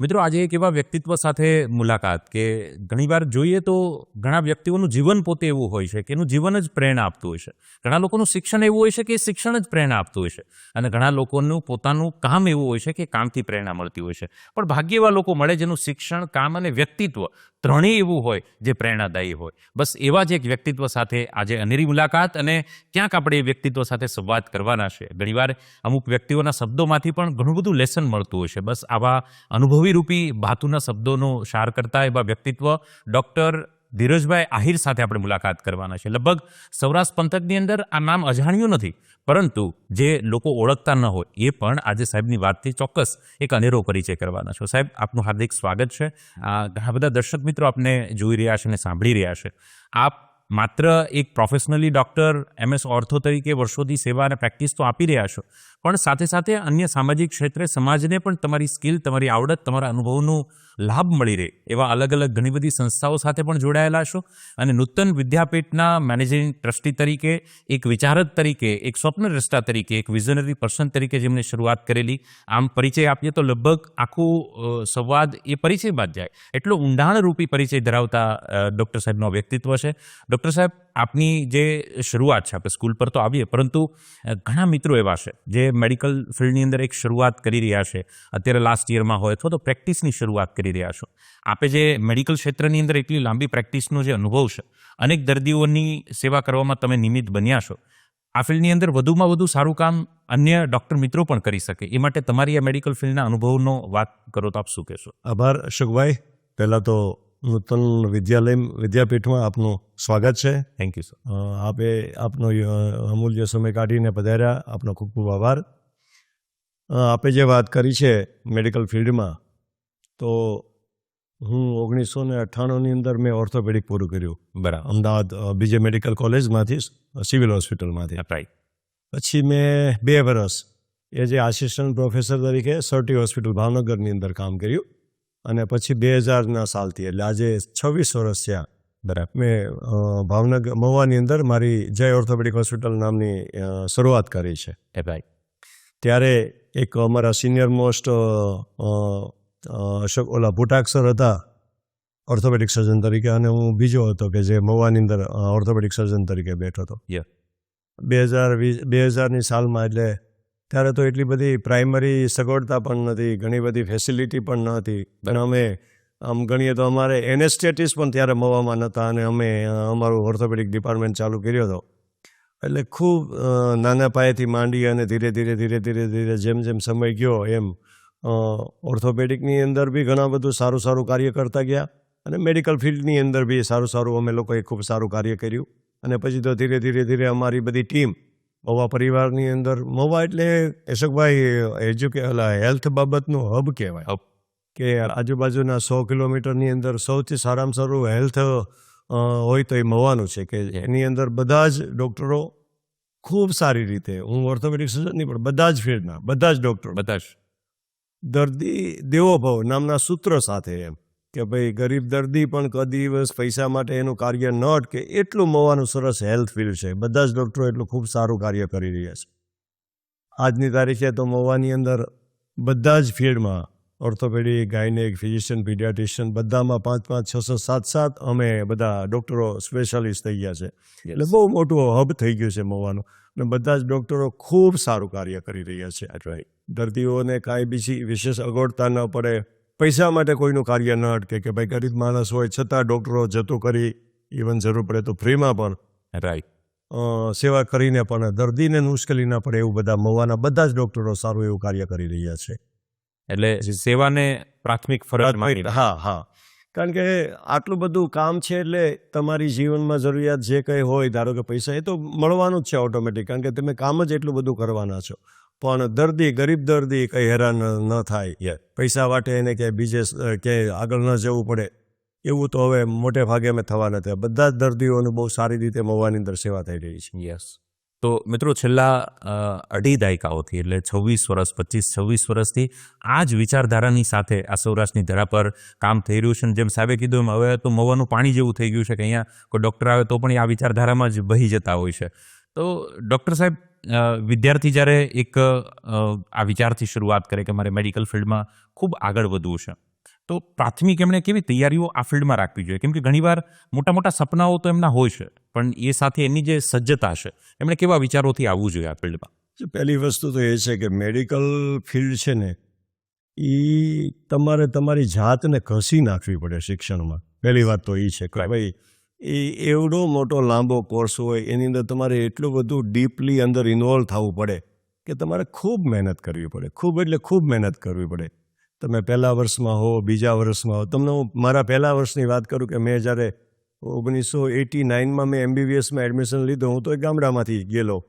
મિત્રો, આજે એક એવા વ્યક્તિત્વ સાથે મુલાકાત કે ઘણીવાર જોઈએ તો ઘણા વ્યક્તિઓનું જીવન પોતે એવું હોય છે કે એનું જીવન જ પ્રેરણા આપતું હોય છે. ઘણા લોકોનું શિક્ષણ એવું હોય છે કે શિક્ષણ જ પ્રેરણા આપતું હોય છે. અને ઘણા લોકોનું પોતાનું કામ એવું હોય છે કે કામથી પ્રેરણા મળતી હોય છે. પણ ભાગ્ય એવા લોકો મળે જેનું શિક્ષણ, કામ અને વ્યક્તિત્વ ત્રણેય એવું હોય જે પ્રેરણાદાયી હોય. બસ એવા જ એક વ્યક્તિત્વ સાથે આજે અનેરી મુલાકાત અને ક્યાંક આપણે એ વ્યક્તિત્વ સાથે સંવાદ કરવાના છે. ઘણીવાર અમુક વ્યક્તિઓના શબ્દોમાંથી પણ ઘણું બધું લેસન મળતું હોય છે. બસ આવા અનુભવી રૂપી ભાતુના શબ્દોનો સાર કરતા એવા વ્યક્તિત્વ ડૉક્ટર ધીરજભાઈ આહિર સાથે આપણે મુલાકાત કરવાના છે. લગભગ સૌરાષ્ટ્ર પંથકની અંદર આ નામ અજાણ્યું નથી, પરંતુ જે લોકો ઓળખતા ન હોય એ પણ આજે સાહેબની વાતથી ચોક્કસ એક અનેરો પરિચય કરવાના છો. સાહેબ, આપનું હાર્દિક સ્વાગત છે. ઘણા બધા દર્શક મિત્રો આપને જોઈ રહ્યા છે અને સાંભળી રહ્યા છે. આપ માત્ર એક પ્રોફેશનલી ડૉક્ટર એમએસ ઓર્થો તરીકે વર્ષોથી સેવા અને પ્રેક્ટિસ તો આપી રહ્યા છો પણ સાથે સાથે અન્ય સામાજિક ક્ષેત્રે સમાજને પણ તમારી સ્કિલ, તમારી આવડત, તમારા અનુભવનો લાભ મળી રહે, એવા અલગ અલગ ઘણી બધી સંસ્થાઓ સાથે પણ જોડાયેલા છો. અને નૂતન વિદ્યાપીઠના મેનેજિંગ ટ્રસ્ટી તરીકે, એક વિચારક તરીકે, એક સ્વપ્નદ્રષ્ટા તરીકે, એક વિઝનરી પર્સન તરીકે જેમણે શરૂઆત કરેલી, આમ પરિચય આપીએ તો લગભગ આખું સંવાદ એ પરિચય બાદ જાય. એટલો ઊંડાણરૂપી પરિચય ધરાવતા ડૉક્ટર સાહેબનો વ્યક્તિત્વ છે. ડૉક્ટર સાહેબ આપની જે શરૂઆત છે, આપણે સ્કૂલ પર તો આવીએ, પરંતુ ઘણા મિત્રો એવા છે, જે મેડિકલ ફિલ્ડની અંદર એક શરૂઆત કરી રહ્યા છે, અત્યારે લાસ્ટ યરમાં હોય અથવા તો પ્રેક્ટિસની શરૂઆત કરી રહ્યા છો. આપે જે મેડિકલ ક્ષેત્રની અંદર એટલી લાંબી પ્રેક્ટિસનો જે અનુભવ છે, અનેક દર્દીઓની સેવા કરવામાં તમે નિમિત્ત બન્યા છો. આ ફિલ્ડની અંદર વધુમાં વધુ સારું કામ અન્ય ડૉક્ટર મિત્રો પણ કરી શકે. એ માટે તમારી આ મેડિકલ ફિલ્ડના અનુભવનો વાત કરો તો આપ શું કહેશો? આભાર, અશોકભાઈ. પહેલાં તો નૂતન વિદ્યાલય વિદ્યાપીઠમાં આપનું સ્વાગત છે. થેન્ક યુ સર આપે આપનો અમૂલ્ય સમય કાઢીને પધાર્યા. આપનો ખૂબ ખૂબ આભાર. આપે જે વાત કરી છે મેડિકલ ફિલ્ડમાં તો હું ઓગણીસો ને અઠ્ઠાણુંની અંદર મેં ઓર્થોપેડિક પૂરું કર્યું. બરાબર. અમદાવાદ બીજે મેડિકલ કોલેજમાંથી સિવિલ હોસ્પિટલમાંથી. રાઈટ પછી મેં બે વર્ષ એ જે આસિસ્ટન્ટ પ્રોફેસર તરીકે સર્ટી હોસ્પિટલ ભાવનગરની અંદર કામ કર્યું. અને પછી બે હજારના સાલથી એટલે આજે છવ્વીસ વર્ષ થયા બરાબર. મેં ભાવનગર મહુવાની અંદર મારી જય ઓર્થોપેડિક હોસ્પિટલ નામની શરૂઆત કરી છે. એ ભાઈ. ત્યારે એક અમારા સિનિયર મોસ્ટ અશોક ઓલા ભૂટાક્ષર હતા ઓર્થોપેડિક સર્જન તરીકે અને હું બીજો હતો કે જે મહુવાની અંદર ઓર્થોપેડિક સર્જન તરીકે બેઠો હતો. બે હજાર વીસ બે હજારની સાલમાં એટલે ત્યારે તો એટલી બધી પ્રાઇમરી સગવડતા પણ નથી ઘણી બધી ફેસિલિટી પણ ન હતી અને અમે આમ ગણીએ તો અમારે એનેસ્થેટિસ પણ ત્યારે મવામાં નહોતા અને અમે અમારું ઓર્થોપેડિક ડિપાર્ટમેન્ટ ચાલુ કર્યો હતો. એટલે ખૂબ નાના પાયેથી માંડી અને ધીરે ધીરે ધીરે ધીરે ધીરે જેમ જેમ સમય ગયો એમ ઓર્થોપેડિકની અંદર બી ઘણા બધું સારું સારું કાર્ય કરતા ગયા અને મેડિકલ ફિલ્ડની અંદર બી સારું સારું અમે લોકોએ ખૂબ સારું કાર્ય કર્યું. અને પછી તો ધીરે ધીરે ધીરે અમારી બધી ટીમ મવા પરિવારની અંદર. મવા એટલે એશકભાઈ એજ્યુકે હેલ્થ બાબતનું હબ કહેવાય. હબ કે આજુબાજુના સો કિલોમીટરની અંદર સૌથી સારામાં સારું હેલ્થ હોય તો એ મવાનું છે કે એની અંદર બધા જ ડૉક્ટરો ખૂબ સારી રીતે હું ઓર્થોપેડિક સર્જન નહીં પણ બધા જ ફિલ્ડના બધા જ ડૉક્ટરો બધા જ. દર્દી દેવો ભવ નામના સૂત્ર સાથે એમ. કે ભાઈ ગરીબ દર્દી પણ કદી દિવસ પૈસા માટે એનું કાર્ય ન અટકે એટલું મવાનું સરસ હેલ્થ ફિલ્ડ છે. બધા જ ડૉક્ટરો એટલું ખૂબ સારું કાર્ય કરી રહ્યા છે. આજની તારીખે તો મવાની અંદર બધા જ ફિલ્ડમાં ઓર્થોપેડિક ગાયનેક ફિઝિશિયન પીડિયાટ્રિશિયન બધામાં પાંચ પાંચ છ છ સાત સાત અમે બધા ડૉક્ટરો સ્પેશિયાલિસ્ટ થઈ ગયા છે. એટલે બહુ મોટું હબ થઈ ગયું છે મવાનું અને બધા જ ડૉક્ટરો ખૂબ સારું કાર્ય કરી રહ્યા છે. રાઈટ દર્દીઓને કાંઈ બીજી વિશેષ અગવડતા ન પડે. પૈસા માટે કોઈનું કાર્ય ન અટકે કે ભાઈ ગરીબ માણસ હોય છતાં ડૉક્ટરો જતું કરી ઇવન જરૂર પડે તો ફ્રીમાં પણ રાઈટ સેવા કરીને પણ દર્દીને મુશ્કેલી ના પડે એવું બધા મવાના બધા જ ડૉક્ટરો સારું એવું કાર્ય કરી રહ્યા છે. એટલે સેવાને પ્રાથમિક ફરજ હા હા. કારણ કે આટલું બધું કામ છે એટલે તમારી જીવનમાં જરૂરિયાત જે કંઈ હોય ધારો કે પૈસા એ તો મળવાનું જ છે ઓટોમેટિક કારણ કે તમે કામ જ એટલું બધું કરવાના છો. પણ દર્દી, ગરીબ દર્દી કંઈ હેરાન ન થાય. પૈસા માટે એને ક્યાંય બીજે ક્યાંય આગળ ન જવું પડે. એવું તો હવે મોટે ભાગે અમે થવા નથી બધા જ દર્દીઓને બહુ સારી રીતે મવાની અંદર સેવા થઈ રહી છે. યસ. તો મિત્રો છેલ્લા અઢી દાયકાઓથી એટલે છવ્વીસ વર્ષ, પચીસ, છવ્વીસ વર્ષથી આ જ વિચારધારાની સાથે આ સૌરાષ્ટ્રની ધરા પર કામ થઈ રહ્યું છે. અને જેમ સાહેબે કીધું એમ, હવે તો મવાનું પાણી જેવું થઈ ગયું છે કે અહીંયા કોઈ ડૉક્ટર આવે તો પણ આ વિચારધારામાં જ બહી જતા હોય છે. તો ડૉક્ટર સાહેબ વિદ્યાર્થી જ્યારે એક આ વિચારથી શરૂઆત કરે કે મારે મેડિકલ ફિલ્ડમાં ખૂબ આગળ વધવું છે તો પ્રાથમિક એમણે કેવી તૈયારીઓ આ ફિલ્ડમાં રાખવી જોઈએ? કેમ કે ઘણીવાર મોટા મોટા સપનાઓ તો એમના હોય છે પણ એ સાથે એની જે સજ્જતા છે એમણે કેવા વિચારોથી આવવું જોઈએ આ ફિલ્ડમાં પહેલી વસ્તુ તો એ છે કે મેડિકલ ફિલ્ડ છે ને એ તમારે તમારી જાતને ઘસી નાખવી પડે શિક્ષણમાં. પહેલી વાત તો એ છે કે ભાઈ એ એવડો મોટો લાંબો કોર્સ હોય એની અંદર તમારે એટલું બધું ડીપલી અંદર ઇન્વોલ્વ થવું પડે કે તમારે ખૂબ મહેનત કરવી પડે. ખૂબ એટલે ખૂબ મહેનત કરવી પડે. તમે પહેલા વર્ષમાં હો બીજા વર્ષમાં હો. તમને હું મારા પહેલા વર્ષની વાત કરું કે મેં જ્યારે ઓગણીસો એટી નાઇનમાં મેં એમબીબીએસમાં એડમિશન લીધું હું તો એક ગામડામાંથી ગયેલો.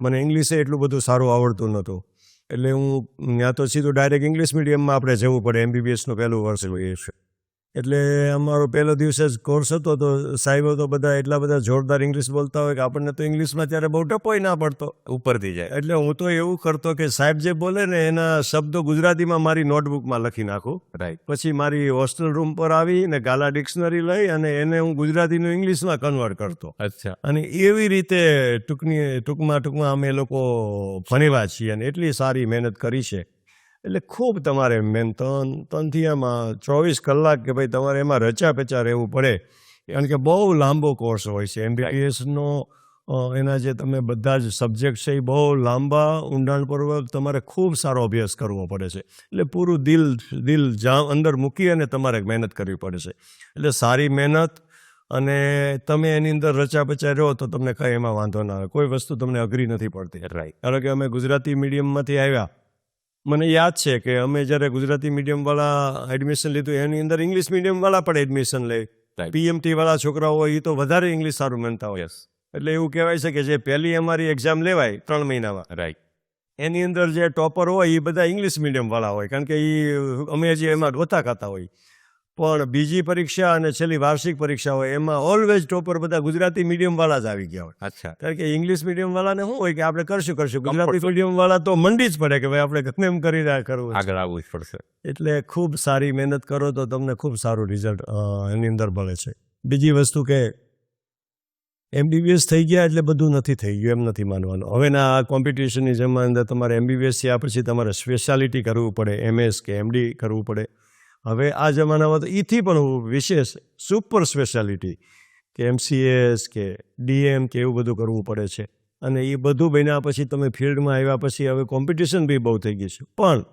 મને ઇંગ્લિશે એટલું બધું સારું આવડતું નહોતું. એટલે હું ત્યાં તો સીધું ડાયરેક્ટ ઇંગ્લિશ મીડિયમમાં આપણે જવું પડે એમબીબીએસનું પહેલું વર્ષ એ છે. એટલે અમારો પહેલો દિવસે જ કોર્સ હતો તો સાહેબો તો બધા એટલા બધા જોરદાર ઇંગ્લિશ બોલતા હોય કે આપણને તો ઇંગ્લિશમાં ત્યારે બહુ ટપોય ના પડતો. ઉપરથી જાય. એટલે હું તો એવું કરતો કે સાહેબ જે બોલે ને એના શબ્દો ગુજરાતીમાં મારી નોટબુકમાં લખી નાખું. રાઈટ પછી મારી હોસ્ટેલ રૂમ પર આવી અને ગાલા ડિક્શનરી લઈ અને એને હું ગુજરાતીનું ઇંગ્લિશમાં કન્વર્ટ કરતો. અચ્છા. અને એવી રીતે ટૂંકની ટૂંકમાં ટૂંકમાં અમે લોકો ભણેલા છીએ અને એટલી સારી મહેનત કરી છે. એટલે ખૂબ તમારે મેન ત્રણ ત્રણથી એમાં ચોવીસ કલાક કે ભાઈ તમારે એમાં રચા પેચા રહેવું પડે. કારણ કે બહુ લાંબો કોર્સ હોય છે. એમબીબીએસનો એના જે તમે બધા જ સબ્જેક્ટ છે એ બહુ લાંબા ઊંડાણપૂર્વક તમારે ખૂબ સારો અભ્યાસ કરવો પડે છે. એટલે પૂરું દિલ દિલ જા અંદર મૂકી અને તમારે મહેનત કરવી પડે છે. એટલે સારી મહેનત અને તમે એની અંદર રચા પચા રહો તો તમને કંઈ એમાં વાંધો ના આવે. કોઈ વસ્તુ તમને અઘરી નથી પડતી. રાઈટ કારણ કે અમે ગુજરાતી મીડિયમમાંથી આવ્યા મને યાદ છે કે અમે જ્યારે ગુજરાતી મીડિયમવાળા એડમિશન લીધું એની અંદર ઇંગ્લિશ મીડિયમવાળા પણ એડમિશન લે. પીએમટીવાળા છોકરાઓ હોય એ તો વધારે ઇંગ્લિશ સારું માનતા હોય. એટલે એવું કહેવાય છે કે જે પહેલી અમારી એક્ઝામ લેવાય ત્રણ મહિનામાં. રાઈટ એની અંદર જે ટોપર હોય એ બધા ઇંગ્લિશ મીડિયમવાળા હોય કારણ કે એ અમે જે એમાં ગોતા ખાતા હોય. પણ બીજી પરીક્ષા અને છેલ્લી વાર્ષિક પરીક્ષા હોય એમાં ઓલવેઝ ટોપર બધા ગુજરાતી મીડિયમવાળા જ આવી ગયા હોય. અચ્છા. કારણ કે ઇંગ્લિશ મીડિયમવાળાને શું હોય કે આપણે કરશું કરશું. ગુજરાતી મીડિયમ વાળા તો મંડી જ પડે કે ભાઈ આપણે ગમે એમ કરી રહ્યા કરવું આગળ આવવું જ પડશે. એટલે ખૂબ સારી મહેનત કરો તો તમને ખૂબ સારું રિઝલ્ટ એની અંદર મળે છે. બીજી વસ્તુ કે એમબીબીએસ થઈ ગયા એટલે બધું નથી થઈ ગયું એમ નથી માનવાનું. હવેના આ કોમ્પિટિશનની જેમ અંદર તમારે એમબીબીએસ થયા પછી તમારે સ્પેશિયાલિટી કરવું પડે એમએસ કે એમડી કરવું પડે. હવે આ જમાનામાં તો એથી પણ વિશેષ, સુપર સ્પેશિયાલિટી કે એમસીએસ કે ડીએમ કે એવું બધું કરવું પડે છે. અને એ બધું બન્યા પછી તમે ફિલ્ડમાં આવ્યા પછી હવે કોમ્પિટિશન બી બહુ થઈ ગઈ છે. પણ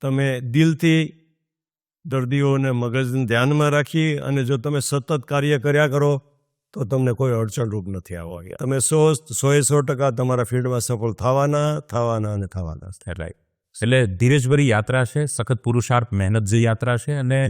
તમે દિલથી દર્દીઓને મગજને ધ્યાનમાં રાખી અને જો તમે સતત કાર્ય કર્યા કરો, તો તમને કોઈ અડચણરૂપ નથી આવવા તમે સો, સોએ સો ટકા તમારા ફિલ્ડમાં સફળ થવાના થવાના અને થવાના. રાઈટ એટલે ધીરજભરી યાત્રા છે સખત પુરુષાર્થ મહેનત જે યાત્રા છે અને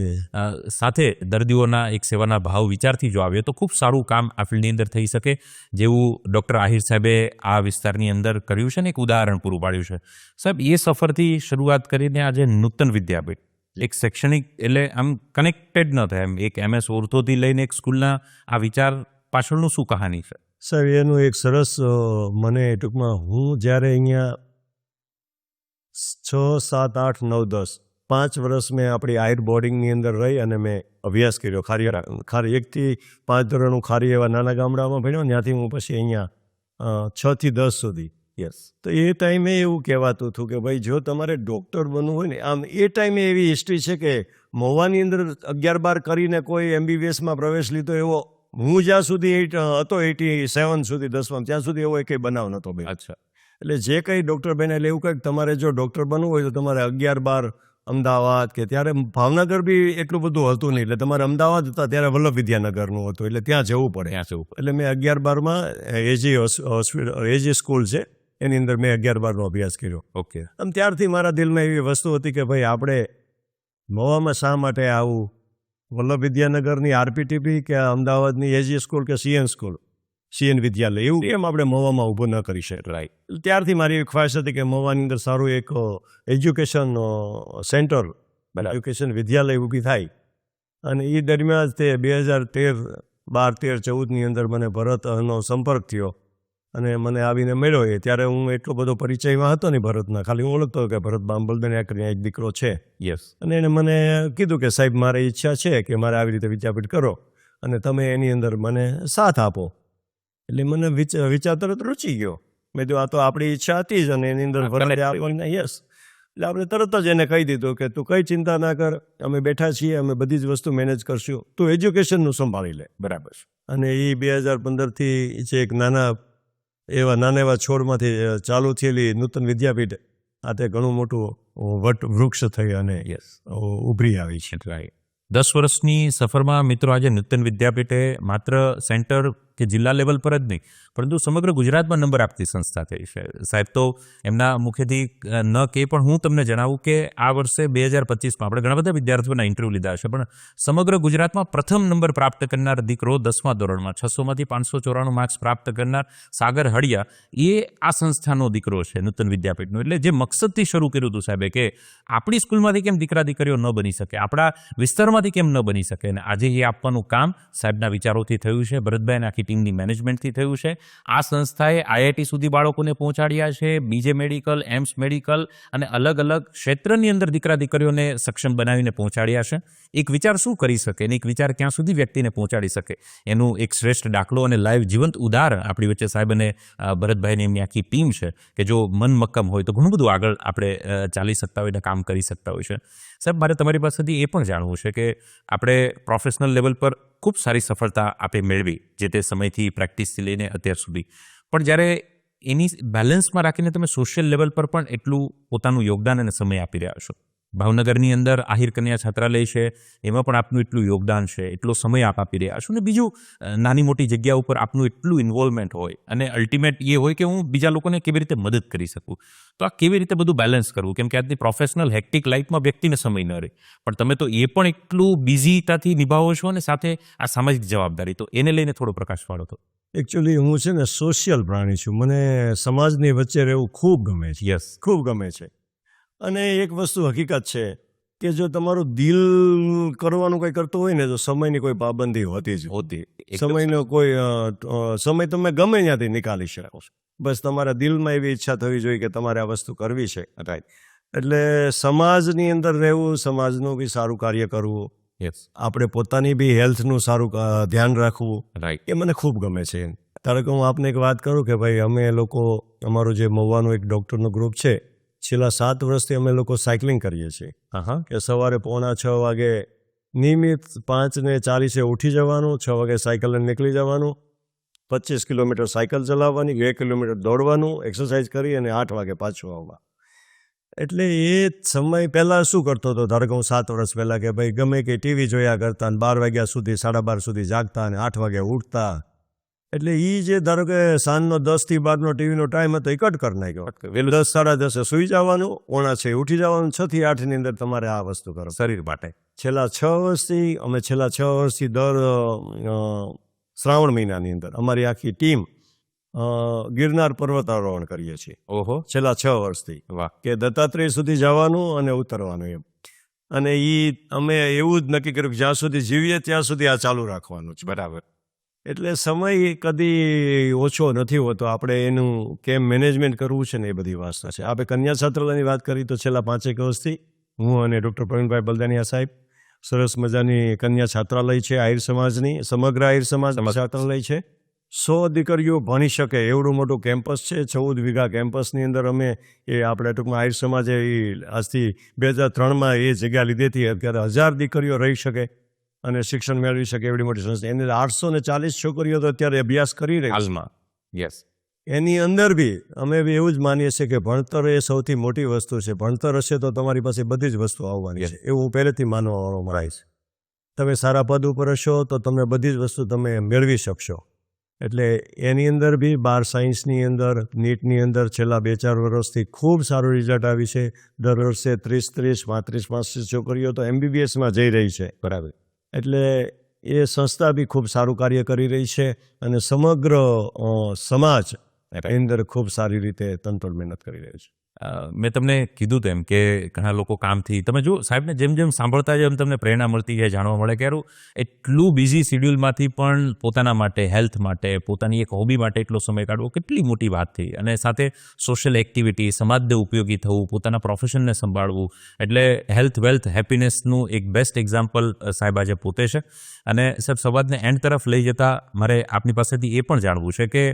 સાથે દર્દીઓના એક સેવાના ભાવ વિચારથી જો આવે તો ખૂબ સારું કામ આ ફિલ્ડની અંદર થઈ શકે જેવું ડૉક્ટર આહિર સાહેબે આ વિસ્તારની અંદર કર્યું છે ને એક ઉદાહરણ પૂરું પાડ્યું છે. સાહેબ એ સફરથી શરૂઆત કરીને આજે નૂતન વિદ્યાપીઠ એક શૈક્ષણિક એટલે આમ કનેક્ટેડ ન થાય એમ એક એમએસ ઓર્થોથી લઈને એક સ્કૂલના આ વિચાર પાછળનું શું કહાની છે? સાહેબ એનું એક સરસ મને ટૂંકમાં હું જ્યારે અહીંયા છ, સાત, આઠ, નવ, દસ. પાંચ વર્ષ મેં આપણી આયર બોર્ડિંગની અંદર રહી અને મેં અભ્યાસ કર્યો. ખારી ખારી એકથી પાંચ ધોરણ હું ખારી એવા નાના ગામડામાં ભણ્યો, ત્યાંથી હું પછી અહીંયા છથી દસ સુધી. યસ તો એ ટાઈમે એવું કહેવાતું હતું કે ભાઈ, જો તમારે ડૉક્ટર બનવું હોય ને, આમ એ ટાઈમે એવી હિસ્ટ્રી છે કે મહુવાની અંદર અગિયાર બાર કરીને કોઈ એમબીબીએસમાં પ્રવેશ લીધો એવો, હું જ્યાં સુધી હતો એટી સેવન સુધી દસમાં ત્યાં સુધી એવો કંઈ બનાવ નહોતો ભાઈ અચ્છા. એટલે જે કંઈ ડૉક્ટર બને એટલે એવું કંઈક તમારે જો ડૉક્ટર બનવું હોય તો તમારે અગિયાર બાર અમદાવાદ કે ત્યારે ભાવનગર બી એટલું બધું હતું નહીં. એટલે તમારે અમદાવાદ હતા ત્યારે વલ્લભ વિદ્યાનગરનું હતું. એટલે ત્યાં જવું પડે. ત્યાં જવું એટલે મેં અગિયાર બારમાં એજી હોસ્પિટલ એજી સ્કૂલ છે. એની અંદર મેં અગિયાર બારનો અભ્યાસ કર્યો. ઓકે. આમ ત્યારથી મારા દિલમાં એવી વસ્તુ હતી કે ભાઈ આપણે મવામાં શા માટે આવું? વલ્લભ વિદ્યાનગરની આરપીટીપી કે અમદાવાદની એજી સ્કૂલ કે સીએન સ્કૂલ? સીએન વિદ્યાલય એવું એમ આપણે મવામાં ઊભો ન કરી શકીએ રાઈટ ત્યારથી મારી એવી ખ્વાહિશ હતી કે મોવાની અંદર સારું એક એજ્યુકેશન સેન્ટર એજ્યુકેશન વિદ્યાલય ઊભી થાય. અને એ દરમિયાન તે બે હજાર તેર બાર તેર ચૌદની અંદર મને ભરતનો સંપર્ક થયો. અને મને આવીને મળ્યો એ. ત્યારે હું એટલો બધો પરિચયમાં હતો ને ભરતના. ખાલી હું ઓળખતો કે ભરત બાંબલદન કરીને એક દીકરો છે. યસ અને એણે મને કીધું કે સાહેબ મારે ઈચ્છા છે કે મારે આવી રીતે વિદ્યાપીઠ કરો. અને તમે એની અંદર મને સાથ આપો. એટલે મને વિચાર તરત રૂચી ગયો. મેં કીધું આ તો આપણી ઈચ્છા હતી જ અને એની અંદર ભરતે correct. યસ. એટલે આપણે તરત જ એને કહી દીધું કે તું કઈ ચિંતા ના કર અમે બેઠા છીએ અમે બધી જ વસ્તુ મેનેજ કરશું. તું એજ્યુકેશનનું સંભાળી લે. બરાબર. અને એ બે હજાર પંદરથી જે એક નાના એવા નાના એવા છોડમાંથી ચાલુ થયેલી નૂતન વિદ્યાપીઠ આ તે ઘણું મોટું વટ વૃક્ષ થઈ અને યસ ઉભરી આવી છે. દસ વર્ષની સફરમાં મિત્રો આજે નૂતન વિદ્યાપીઠે માત્ર સેન્ટર કે જિલ્લા લેવલ પર જ નહીં, પરંતુ સમગ્ર ગુજરાતમાં નંબર આપતી સંસ્થા થઈ છે. સાહેબ, તો એમના મુખેથી ન કે, પણ હું તમને જણાવું કે આ વર્ષે બે હજાર પચીસમાં આપણે ઘણા બધા વિદ્યાર્થીઓના ઇન્ટરવ્યૂ લીધા છે, પણ સમગ્ર ગુજરાતમાં પ્રથમ નંબર પ્રાપ્ત કરનાર દીકરો દસમા ધોરણમાં, છસોમાંથી પાંચસો ચોરાણું માર્ક્સ પ્રાપ્ત કરનાર સાગર હળિયા એ આ સંસ્થાનો દીકરો છે, નૂતન વિદ્યાપીઠનો. એટલે જે મકસદથી શરૂ કર્યું હતું સાહેબે કે આપણી સ્કૂલમાંથી કેમ દીકરા દીકરીઓ ન બની શકે, આપણા વિસ્તારમાંથી કેમ ન બની શકે, અને આજે એ આપવાનું કામ સાહેબના વિચારોથી થયું છે. ભરતભાઈને આખી ટીમની મેનેજમેન્ટથી થયું છે. આ સંસ્થાએ આઈઆઈટી સુધી બાળકોને પહોંચાડ્યા છે, બીજે મેડિકલ, એમ્સ મેડિકલ અને અલગ અલગ ક્ષેત્રની અંદર દીકરા દીકરીઓને સક્ષમ બનાવીને પહોંચાડ્યા છે. એક વિચાર શું કરી શકે અને એક વિચાર ક્યાં સુધી વ્યક્તિને પહોંચાડી શકે? એનું એક શ્રેષ્ઠ દાખલો અને લાઈવ જીવંત ઉદાહરણ આપણી વચ્ચે સાહેબ અને ભરતભાઈની એમની આખી ટીમ છે કે જો મન મક્કમ હોય તો ઘણું બધું આગળ આપણે ચાલી શકતા હોય અને કામ કરી શકતા હોય છે. સાહેબ, મારે તમારી પાસેથી એ પણ જાણવું છે કે આપણે પ્રોફેશનલ લેવલ પર ખૂબ સારી સફળતા આપે મેળવી જે તે સમયથી પ્રેક્ટિસથી લઈને અત્યાર સુધી. પણ જ્યારે એની બેલેન્સમાં રાખીને તમે સોશિયલ લેવલ પર પણ એટલું પોતાનું યોગદાન અને સમય આપી રહ્યા છો. ભાવનગરની અંદર આહિર કન્યા છાત્રાલય છે એમાં પણ આપનું એટલું યોગદાન છે એટલો સમય આપ આપી રહ્યા છો. ને બીજું નાની મોટી જગ્યા ઉપર આપનું એટલું ઇન્વોલ્વમેન્ટ હોય અને અલ્ટિમેટ એ હોય કે હું બીજા લોકોને કેવી રીતે મદદ કરી શકું? તો આ કેવી રીતે બધું બેલેન્સ કરવું? કેમ કે આજની પ્રોફેશનલ હેક્ટિક લાઈફમાં વ્યક્તિને સમય ન રહે. પણ તમે તો એ પણ એટલું બિઝીતાથી નિભાવો છો અને સાથે આ સામાજિક જવાબદારી. તો એને લઈને થોડો પ્રકાશ પાડો તો. એકચ્યુઅલી હું છે ને સોશિયલ પ્રાણી છું. મને સમાજની વચ્ચે રહેવું ખૂબ ગમે છે. યસ ખૂબ ગમે છે. અને એક વસ્તુ હકીકત છે કે જો તમારું દિલ કરવાનું કંઈ કરતું હોય ને તો સમયની કોઈ પાબંદી હોતી જ હોતી. સમયનો કોઈ સમય તમે ગમે ત્યાંથી નીકાળી શકો છો. બસ તમારા દિલમાં એવી ઈચ્છા થવી જોઈએ કે તમારે આ વસ્તુ કરવી છે. રાઈટ એટલે સમાજની અંદર રહેવું સમાજનું બી સારું કાર્ય કરવું યસ આપણે પોતાની બી હેલ્થનું સારું ધ્યાન રાખવું રાઈટ એ મને ખૂબ ગમે છે. ધારો કે હું આપને એક વાત કરું કે ભાઈ અમે લોકો અમારું જે મહુવાનું એક ડૉક્ટરનું ગ્રુપ છે છેલ્લા સાત વર્ષથી અમે લોકો સાયકલિંગ કરીએ છીએ. હા હા કે સવારે પોણા છ વાગે નિયમિત પાંચને ચાલીસે ઉઠી જવાનું છ વાગે સાયકલ નીકળી જવાનું પચીસ કિલોમીટર સાયકલ ચલાવવાની બે કિલોમીટર દોડવાનું એક્સરસાઇઝ કરી અને આઠ વાગે પાછું આવવા. એટલે એ સમય પહેલાં શું કરતો હતો? ધારો કે હું સાત વર્ષ પહેલાં કે ભાઈ ગમે કે ટીવી જોયા કરતા અને બાર વાગ્યા સુધી સાડા બાર સુધી જાગતા અને આઠ વાગે ઉઠતા એટલે એ જે ધારો કે સાંજનો દસથી બારનો ટીવીનો ટાઈમ હતો એ કટ કરી નાખ્યો. વહેલું દસ સાડા દસે સૂઈ જવાનું ઓણા છે ઉઠી જવાનું છ થી આઠની અંદર તમારે આ વસ્તુ કરો. શરીર માટે. છેલ્લા છ વર્ષથી અમે છેલ્લા છ વર્ષથી દર શ્રાવણ મહિનાની અંદર અમારી આખી ટીમ ગિરનાર પર્વતારોહણ કરીએ છીએ. ઓહો. છેલ્લા છ વર્ષથી. વાહ. કે દત્તાત્રેય સુધી જવાનું અને ઉતરવાનું એમ. અને એ અમે એવું જ નક્કી કર્યું કે જ્યાં સુધી જીવીએ ત્યાં સુધી આ ચાલુ રાખવાનું છે. બરાબર. એટલે સમય કદી ઓછો નથી હોતો. આપણે એનું કેમ મેનેજમેન્ટ કરવું છે ને એ બધી વાસ્તા છે. આપણે કન્યા છાત્રાલયની વાત કરી તો છેલ્લા પાંચેક વર્ષથી હું અને ડૉક્ટર પ્રવીણભાઈ બલદાનિયા સાહેબ સરસ મજાની કન્યા છાત્રાલય છે આહિર સમાજની સમગ્ર આહિર સમાજ છાત્રાલય છે. સો દીકરીઓ ભણી શકે એવડું મોટું કેમ્પસ છે. ચૌદ વીઘા કેમ્પસની અંદર અમે એ આપણે ટૂંકમાં આહિર સમાજે એ આજથી બે હજાર ત્રણમાં એ જગ્યા લીધી હતી. અત્યારે હજાર દીકરીઓ રહી શકે. અને શિક્ષણ મેળવી શકે એવડી મોટી સંસ્થા. એની આઠસો ને ચાલીસ છોકરીઓ તો અત્યારે અભ્યાસ કરી રહી હાલમાં યસ એની અંદર બી અમે બી એવું જ માનીએ છીએ કે ભણતર એ સૌથી મોટી વસ્તુ છે. ભણતર હશે તો તમારી પાસે બધી જ વસ્તુ આવવાની. છે. એવું હું પહેલેથી માનવાવાળો છે તમે સારા પદ ઉપર હશો તો તમે બધી જ વસ્તુ તમે મેળવી શકશો. એટલે એની અંદર બી બાર સાયન્સની અંદર નીટની અંદર છેલ્લા બે ચાર વર્ષથી ખૂબ સારું રિઝલ્ટ આવી છે. દર વર્ષે ત્રીસ ત્રીસ પાંત્રીસ પાંત્રીસ છોકરીઓ તો એમબીબીએસમાં જઈ રહી છે. બરાબર. એટલે એ સંસ્થા બી ખૂબ સારું કાર્ય કરી રહી છે અને સમગ્ર સમાજ એની અંદર ખૂબ સારી રીતે તનતોડ મહેનત કરી રહ્યો છે. મેં તમને કીધું તેમ કે ઘણા લોકો કામથી, તમે જો સાહેબને જેમ જેમ સાંભળતા જેમ તમને પ્રેરણા મળતી જાય, જાણવા મળે કે યારું એટલું બિઝી શિડ્યુલમાંથી પણ પોતાના માટે હેલ્થ માટે, પોતાની એક હોબી માટે એટલો સમય કાઢવો કેટલી મોટી વાત થઈ. અને સાથે સોશિયલ એક્ટિવિટી સમાજને ઉપયોગી થવું, પોતાના પ્રોફેશનને સંભાળવું. એટલે હેલ્થ વેલ્થ હેપીનેસનું એક બેસ્ટ એક્ઝામ્પલ સાહેબ આજે પોતે છે. અને સાહેબ, સંવાદને એન્ડ તરફ લઈ જતા મારે આપની પાસેથી એ પણ જાણવું છે કે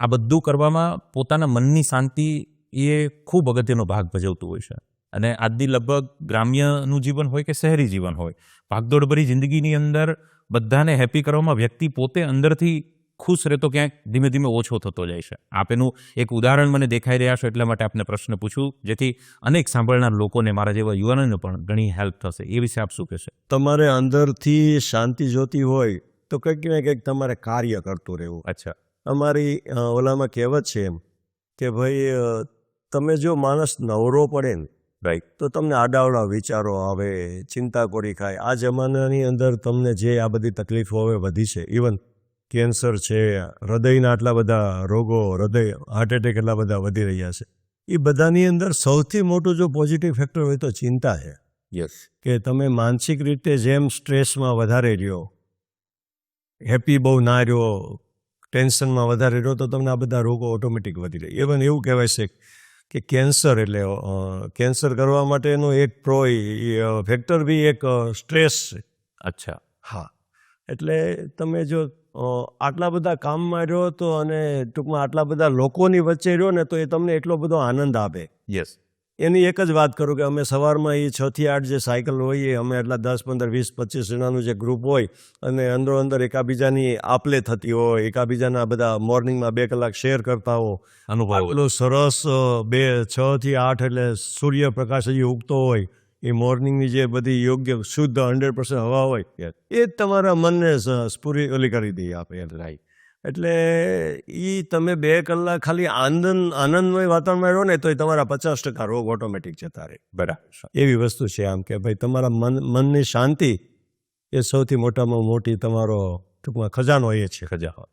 આ બધું કરવામાં પોતાના મનની શાંતિ એ ખૂબ અગત્યનો ભાગ ભજવતું હોય છે. અને આજની લગભગ ગ્રામ્યનું જીવન હોય કે શહેરી જીવન હોય ભાગદોડભરી જિંદગીની અંદર બધાને હેપી કરવામાં વ્યક્તિ પોતે અંદરથી ખુશ રહેતો ક્યાંક ધીમે ધીમે ઓછો થતો જાય છે. આપ એનું એક ઉદાહરણ મને દેખાઈ રહ્યા છો એટલા માટે આપને પ્રશ્ન પૂછું જેથી અનેક સાંભળનાર લોકોને મારા જેવા યુવાનોને પણ ઘણી હેલ્પ થશે. એ વિશે આપ શું કહેશો? તમારે અંદરથી શાંતિ જોતી હોય તો કંઈક ને કંઈક તમારે કાર્ય કરતું રહેવું. અચ્છા. અમારી ઓલામાં કહેવત છે એમ કે ભાઈ તમે જો માણસ નવરો પડે ને રાઈટ તો તમને આડાવડા વિચારો આવે ચિંતા કોરી ખાય. આ જમાનાની અંદર તમને જે આ બધી તકલીફો હવે વધી છે ઇવન કેન્સર છે હૃદયના આટલા બધા રોગો હૃદય હાર્ટ એટેક એટલા બધા વધી રહ્યા છે. એ બધાની અંદર સૌથી મોટું જો પોઝિટિવ ફેક્ટર હોય તો ચિંતા છે. યસ કે તમે માનસિક રીતે જેમ સ્ટ્રેસમાં વધારે રહ્યો હેપી બહુ ના રહ્યો ટેન્શનમાં વધારે રહ્યો તો તમને આ બધા રોગો ઓટોમેટિક વધી રહે ઇવન એવું કહેવાય છે કે કેન્સર એટલે કેન્સર કરવા માટેનો એક પ્રો ફેક્ટર બી એક સ્ટ્રેસ છે. અચ્છા. હા. એટલે તમે જો આટલા બધા કામમાં રહ્યો તો અને ટૂંકમાં આટલા બધા લોકોની વચ્ચે રહ્યો ને તો એ તમને એટલો બધો આનંદ આપે. યસ એની એક જ વાત કરું કે અમે સવારમાં એ છ થી આઠ જે સાયકલ હોઈએ અમે એટલા દસ પંદર વીસ પચીસ જણાનું જે ગ્રુપ હોય અને અંદરો અંદર એકાબીજાની આપલે થતી હોય એકાબીજાના બધા મોર્નિંગમાં બે કલાક શેર કરતા હો. અનુભવ એટલો સરસ બે છ થી આઠ એટલે સૂર્યપ્રકાશ હજી ઉગતો હોય એ મોર્નિંગની જે બધી યોગ્ય શુદ્ધ હંડ્રેડ પર્સન્ટ હવા હોય એ જ તમારા મનને સ્ફુરી ઓલી કરી દઈએ આપણે રાઈટ એટલે એ તમે બે કલાક ખાલી આનંદ આનંદમય વાતાવરણમાં રહો ને તો એ તમારા પચાસ ટકા રોગ ઓટોમેટિક જતા રહે. બરાબર એવી વસ્તુ છે આમ કે ભાઈ તમારા મન મનની શાંતિ એ સૌથી મોટામાં મોટી તમારો ટૂંકમાં ખજાનો એ છે. ખજાનો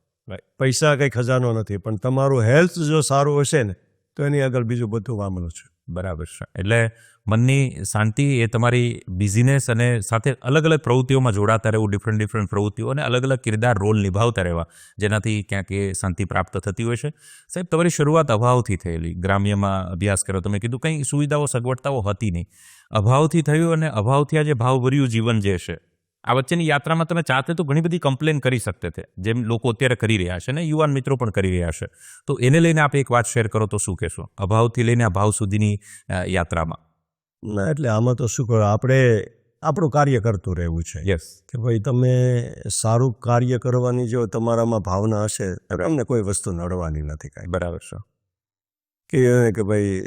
પૈસા કંઈ ખજાનો નથી પણ તમારું હેલ્થ જો સારું હશે ને તો એની આગળ બીજું બધું વામનું છે. બરાબર છે. એટલે મનની શાંતિ એ તમારી બિઝનેસ અને સાથે અલગ અલગ પ્રવૃત્તિઓમાં જોડાતા રહેવું ડિફરન્ટ ડિફરન્ટ પ્રવૃત્તિઓ અને અલગ અલગ કિરદાર રોલ નિભાવતા રહેવા, જેનાથી ક્યાંક એ શાંતિ પ્રાપ્ત થતી હોય છે. સાહેબ, તમારી શરૂઆત અભાવથી થયેલી. ગ્રામ્યમાં અભ્યાસ કર્યો. તમે કીધું કંઈ સુવિધાઓ, સગવડતાઓ હતી નહીં. અભાવથી થયું અને અભાવથી આ જે ભાવભર્યું જીવન જે છે આ વચ્ચેની યાત્રામાં તમે ચાહતે તો ઘણી બધી કમ્પ્લેન કરી શકતે તે જેમ લોકો અત્યારે કરી રહ્યા છે ને યુવાન મિત્રો પણ કરી રહ્યા છે. તો એને લઈને આપ એક વાત શેર કરો તો શું કહેશો? અભાવથી લઈને અભાવ સુધીની યાત્રામાં. ના એટલે આમાં તો શું કહો આપણે આપણું કાર્ય કરતું રહેવું છે. યસ કે ભાઈ તમે સારું કાર્ય કરવાની જો તમારામાં ભાવના હશે તમને કોઈ વસ્તુ નડવાની નથી કાંઈ. બરાબર છે. કે કે ભાઈ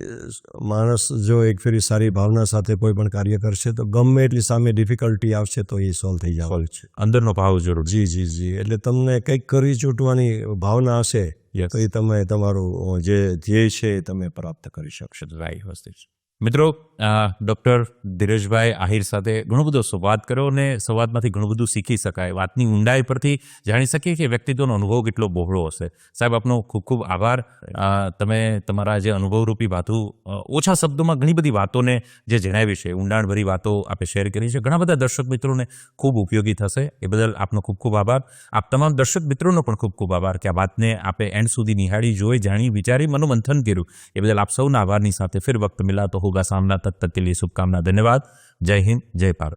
માણસ જો એક ફેરી સારી ભાવના સાથે કોઈ પણ કાર્ય કરશે તો ગમે એટલી સામે ડિફિકલ્ટી આવશે તો એ સોલ્વ થઈ જવાનું. છે. અંદરનો ભાવ જરૂર. જી જી જી. એટલે તમને કંઈક કરી ચૂંટવાની ભાવના હશે તો એ તમે તમારું જે ધ્યેય છે એ તમે પ્રાપ્ત કરી શકશો. રાઈટ વસ્તુ છે. મિત્રો ડૉક્ટર ધીરજભાઈ આહિર સાથે ઘણો બધો સંવાદ કર્યો અને સંવાદમાંથી ઘણું બધું શીખી શકાય. વાતની ઊંડાઈ પરથી જાણી શકીએ કે વ્યક્તિત્વનો અનુભવ કેટલો બહોળો હશે. સાહેબ, આપનો ખૂબ ખૂબ આભાર. તમે તમારા જે અનુભવરૂપી વાતો ઓછા શબ્દોમાં ઘણી બધી વાતોને જે જણાવી છે, ઊંડાણભરી વાતો આપે શેર કરી છે, ઘણા બધા દર્શક મિત્રોને ખૂબ ઉપયોગી થશે. એ બદલ આપનો ખૂબ ખૂબ આભાર. આપ તમામ દર્શક મિત્રોનો પણ ખૂબ ખૂબ આભાર કે આ વાતને આપે એન્ડ સુધી નિહાળી જોઈ, જાણી, વિચારી, મનોમંથન કર્યું. એ બદલ આપ સૌના આભારની સાથે ફેર વખત મિલા તો હોગા સામના તક તક કે લીએ શુભકામના ધન્યવાદ જય હિન્દ જય ભારત